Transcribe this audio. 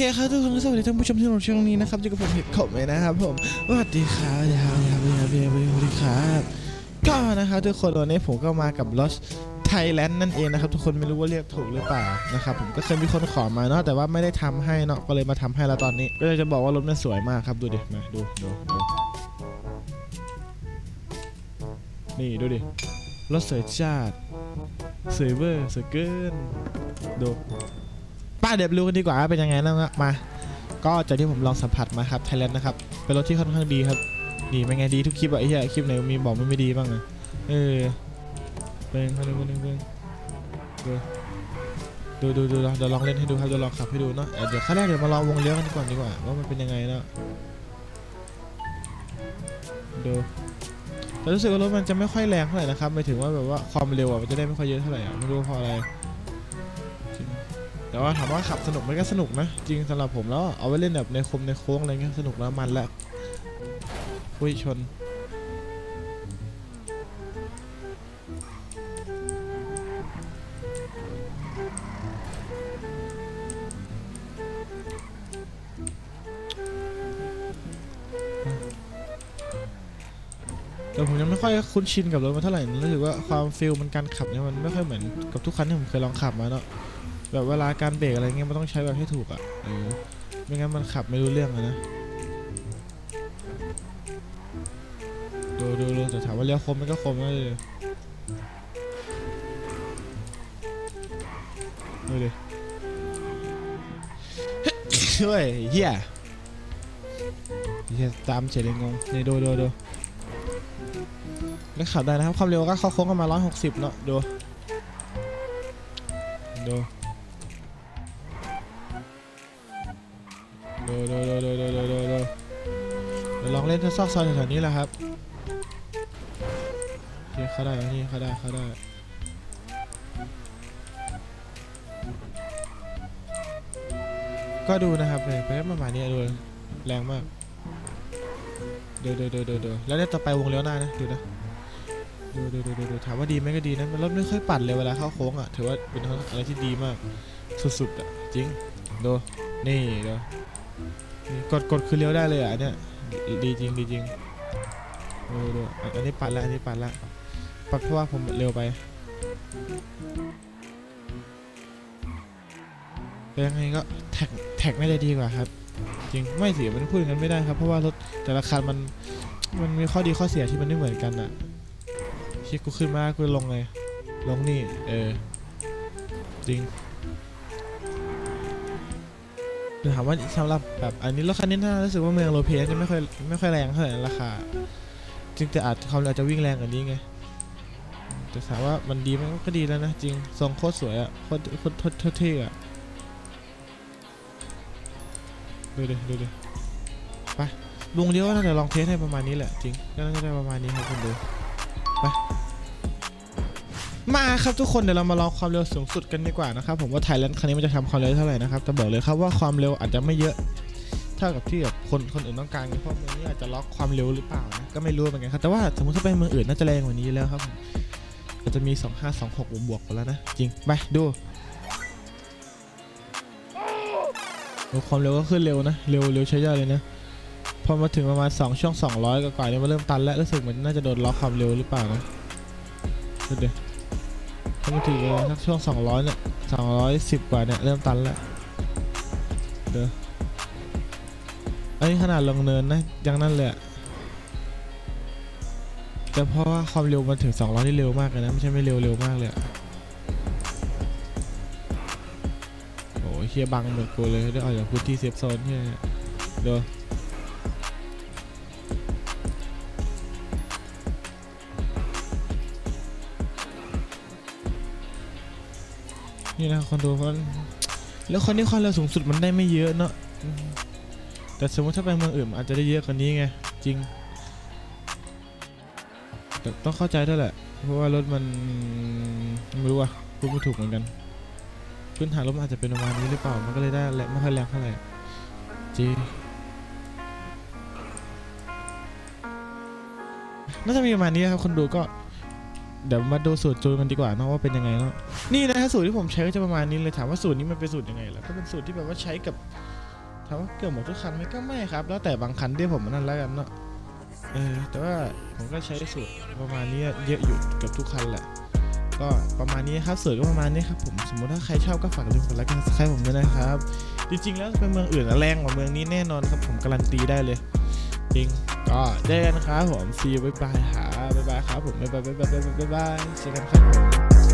ครับทุกคนสวัสดีท่านผู้ชมที่รับชมช่องนี้นะครับอยู่กับผมเห็ดขมเลยนะครับผมสวัสดีครับสวัสดีครับสวัสดีครับสวัสดีครับก็นะครับทุกคนวันนี้ผมก็มากับ Lost Thailand นั่นเองนะครับทุกคนไม่รู้ว่าเรียกถูกหรือเปล่านะครับผมก็เคยมีคนขอมาเนาะแต่ว่าไม่ได้ทำให้เนาะก็เลยมาทำให้แล้วตอนนี้ ก็เลยจะบอกว่ารถมันสวยมากครับดูดิมาดูดูดูนี่ดูดิรถสวยจัดสวยเวอร์สวยเกินดู เดี๋ยวไปรู้กันดีกว่าว่าเป็นยังไงบ้างอะมา ก็จากที่ผมลองสัมผัสมาครับไทยแลนด์นะครับเป็นรถที่ค่อนข้างดีครับนี่เป็นไงดีทุกคลิปอะไอ้เหี้ยคลิปไหนมีบอกมันไม่ดีบ้างอะเออเป็นเขาดูเป็นเป็นดูดูดูดูเดี๋ยวลองเล่นให้ดูครับเดี๋ยวลองขับให้ดูเนาะเอ่อเดี๋ยวขั้นแรกเดี๋ยวมาลองวงเลี้ยวกันก่อนดีกว่าว่ามันเป็นยังไงเนาะดูแต่รู้สึกว่ารถมันจะไม่ค่อยแรงเท่าไหร่นะครับหมายถึงว่าแบบว่าความเร็วอะมันจะได้ไม่ค่อยเยอะเท่าไหร่อะไม่รู้เพราะอะไร แต่ว่าถามว่าขับสนุกมันก็สนุกนะ จริงสำหรับผมแล้วเอาไว้เล่นแบบในคมในโค้งอะไรเงี้ยสนุกแล้วมันแล้วอุ้ยชนแต่ผมยังไม่ค่อยคุ้นชินกับรถมันเท่าไหร่รู้สึกว่าความฟิลมันการขับเนี่ยมันไม่ค่อยเหมือนกับทุกคันที่ผมเคยลองขับมาเนาะ แบบเวลาการเบรกอะไรเงี้ยมันต้องใช้แบบให้ถูกอะเออไม่งั้นมันขับไม่รู้เรื่องอะนะดูดูดูแต่ถามว่าเลี้ยวคมมันก็คมนะเลยดูดิช่วยเฮียเฮียตามเฉยเลยงงนี่ดูดูดูแล้วขับได้นะครับความเร็วก็เข้าโค้งกันมา 160 เนาะดูดู โดยโดยโดยโดยโดยโดยโดยเดี๋ลองเล่นซอกซอยแถวนี้แหละครับโอเคเข้าได้นี่เข้าได้เข้าได้ก็ดูนะครับเนี่ยไปประมาณนี้ดูแรงมากเดี๋ยวเดี๋ยวเดี๋ยวเดี๋ยวแล้วเนี่ยจะไปวงเลี้ยวหน้านะดูนะดูดูดูดูถามว่าดีไหมก็ดีนะมันรถไม่ค่อยปัดเลยเวลาเข้าโค้งอะถือว่าเป็นอะไรที่ดีมากสุดๆอะจริงดูนี่ดู กดกดคือเลี้ยวได้เลยอะอันเนี้ยดีจริงดีจริงดูดูอันอันนี้ปัดละอันนี้ปัดละปัดเพราะว่าผมเร็วไปเป็นยังไงก็แท็กแท็กไม่ได้ดีกว่าครับ จริงไม่เสิมันพูดอย่างนั้นไม่ได้ครับ เพราะว่ารถแต่ละคันมันมันมีข้อดีข้อเสียที่มันไม่เหมือนกันอะชิกูขึ้นมากูลงไงลงนี่เออจริง คือถามว่าสำหรับแบบอันนี้รถคันนี้น่ารู้สึกว่าเมืองโลเพสจะไม่ค่อยไม่ค่อยแรงเท่าไหร่ราคาจึงจะอาจความเร็วจะวิ่งแรงกว่านี้ไงแต่ถามว่ามันดีไหมก็ดีแล้วนะจริงทรงโคตรสวยอะโคตรโคตรโคตรโคตรเท่อะดูดิดูดิไปลุงเดียวน่าจะลองเทสให้ประมาณนี้แหละจริงก็น่าจะได้ประมาณนี้ครับคุณดูไป มาครับทุกคนเดี๋ยวเรามาลองความเร็วสูงสุดกันดีกว่านะครับผมว่าไทยแลนด์คันนี้มันจะทำความเร็วเท่าไหร่นะครับแต่บอกเลยครับว่าความเร็วอาจจะไม่เยอะเท่ากับที่แบบคนคนอื่นต้องการเพราะเมืองนี้อาจจะล็อกความเร็วหรือเปล่านะก็ไม่รู้เหมือนกันครับแต่ว่าสมมติถ้าไปเมืองอื่นน่าจะแรงกว่านี้แล้วครับผมก็จะมี 2526บวกบวกๆกันแล้วนะจริงไปดูความเร็วก็ขึ้นเร็วนะเร็วเร็วใช้ได้เลยนะพอมาถึงประมาณ2ช่วง200กว่าๆเนี่ยมันเริ่มตันแล้วรู้สึกเหมือนน่าจะโดนล็อกความเร็วหรือเปล่านะดูดิ พอมาถึงสักช่วง200เนี่ย210กว่าเนี่ย เริ่มตันแล้วเด้ออันนี้ขนาดลงเนินนะยังนั่นเลยอะแต่เพราะว่าความเร็วมันถึง 200นี่เร็วมากเลยนะ ไม่ใช่ไม่เร็วเร็วมากเลยโอ้ยเฮียบังหมดกูเลยได้ออกจากพื้นที่เซฟโซนเฮียเดี๋ย นี่นะคนดูมันแล้วคนที่ความเร็วสูงสุดมันได้ไม่เยอะเนาะแต่สมมติถ้าไปเมืองอื่นอาจจะได้เยอะกว่านี้ไงจริงแต่ต้องเข้าใจด้วยแหละ เพราะว่ารถมันไม่รู้อะพูดไม่ถูกเหมือนกัน พื้นฐานรถมันอาจจะเป็นประมาณนี้หรือเปล่ามันก็เลยได้แรงไม่ค่อยแรงเท่าไหร่จีน่าจะมีประมาณนี้ครับคนดูก็ เดี๋ยวมาดูสูตรจูนกันดีกว่าเนาะว่าเป็นยังไงเนาะนี่นะฮะสูตรที่ผมใช้ก็จะประมาณนี้เลยถามว่าสูตรนี้มันเป็นสูตรยังไงล่ะก็เป็นสูตรที่แบบว่าใช้กับถามว่าเกือบหมดทุกคันไหมก็ไม่ครับ แล้วแต่บางคันที่ผมนั่นแล้วกันเนาะเออแต่ว่าผมก็ใช้สูตรประมาณนี้เยอะอยู่กือบทุกคันแหละก็ประมาณนี้ครับสูตรก็ประมาณนี้ครับผมสมมติถ้าใครชอบก็ฝากกดไลค์กดไลค์กันสักครั้งผมด้วยนะครับ จริงๆแล้วเป็นเมืองอื่นแรงกว่าเมืองนี้แน่นอนครับผมการันตีได้เลย จริง ก็เจอกันครับผมซีบ๊ายบายหาบ๊ายบายครับผมบ๊ายบายบ๊ายบายบ๊ายบายบ๊ายบายเจอกันครับ